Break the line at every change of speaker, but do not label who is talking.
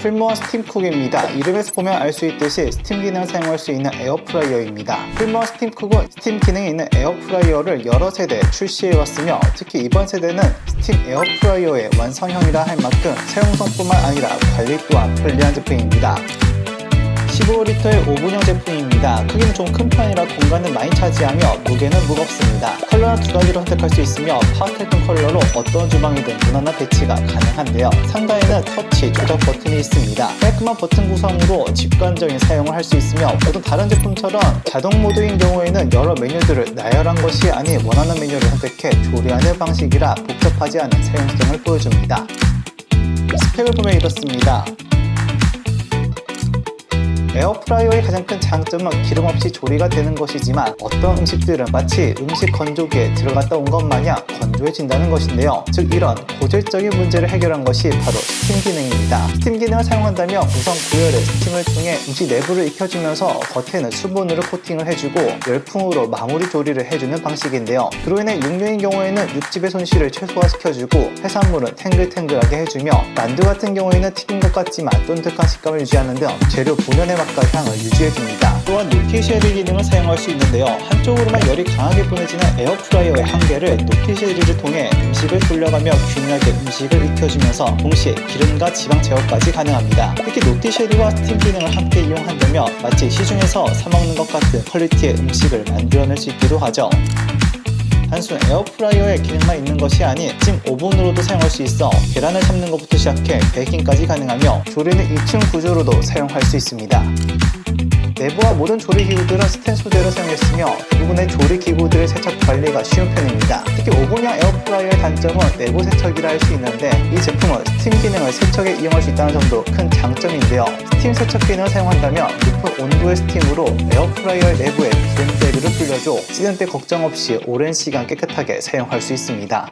풀무원 스팀쿡입니다. 이름에서 보면 알 수 있듯이 스팀 기능을 사용할 수 있는 에어프라이어입니다. 풀무원 스팀쿡은 스팀 기능이 있는 에어프라이어를 여러 세대 출시해왔으며 특히 이번 세대는 스팀 에어프라이어의 완성형이라 할 만큼 사용성뿐만 아니라 관리 또한 편리한 제품입니다. 15리터의 5분형 제품입니다. 크기는 좀 큰 편이라 공간을 많이 차지하며 무게는 무겁습니다. 컬러는 두 가지로 선택할 수 있으며 파스텔톤 컬러로 어떤 주방이든 무난한 배치가 가능한데요. 상단에는 터치 조작 버튼이 있습니다. 깔끔한 버튼 구성으로 직관적인 사용을 할 수 있으며 어떤 다른 제품처럼 자동 모드인 경우에는 여러 메뉴들을 나열한 것이 아닌 원하는 메뉴를 선택해 조리하는 방식이라 복잡하지 않은 사용성을 보여줍니다. 스펙을 보면 이렇습니다. 에어프라이어의 가장 큰 장점은 기름 없이 조리가 되는 것이지만 어떤 음식들은 마치 음식 건조기에 들어갔다 온 것 마냥 건조해진다는 것인데요. 즉 이런 고질적인 문제를 해결한 것이 바로 스팀 기능입니다. 스팀 기능을 사용한다면 우선 고열의 스팀을 통해 음식 내부를 익혀주면서 겉에는 수분으로 코팅을 해주고 열풍으로 마무리 조리를 해주는 방식인데요. 그로 인해 육류인 경우에는 육즙의 손실을 최소화시켜주고 해산물은 탱글탱글하게 해주며 만두 같은 경우에는 튀긴 것 같지만 쫀득한 식감을 유지하는 등 재료 본연의 맛과 향을 유지해줍니다. 또한 노티쉐리 기능을 사용할 수 있는데요. 한쪽으로만 열이 강하게 보내지는 에어프라이어의 한계를 노티쉐리를 통해 음식을 돌려가며 균일하게 음식을 익혀주면서 동시에 기름과 지방 제어까지 가능합니다. 특히 노티쉐리와 스팀 기능을 함께 이용한다면 마치 시중에서 사먹는 것 같은 퀄리티의 음식을 만들어낼 수 있기도 하죠. 단순 에어프라이어의 기능만 있는 것이 아닌 찜 오븐으로도 사용할 수 있어 계란을 삶는 것부터 시작해 베이킹까지 가능하며 조리는 2층 구조로도 사용할 수 있습니다. 내부와 모든 조리 기구들은 스텐 소재를 사용했으며 대부분의 조리 기구들의 세척 관리가 쉬운 편입니다. 특히 오븐형 에어프라이어의 단점은 내부 세척이라 할 수 있는데 이 제품은 스팀 기능을 세척에 이용할 수 있다는 점도 큰 장점인데요. 스팀 세척 기능을 사용한다면 높은 온도의 스팀으로 에어프라이어 내부에 기름때를 불려줘 찌든 때 걱정 없이 오랜 시간 깨끗하게 사용할 수 있습니다.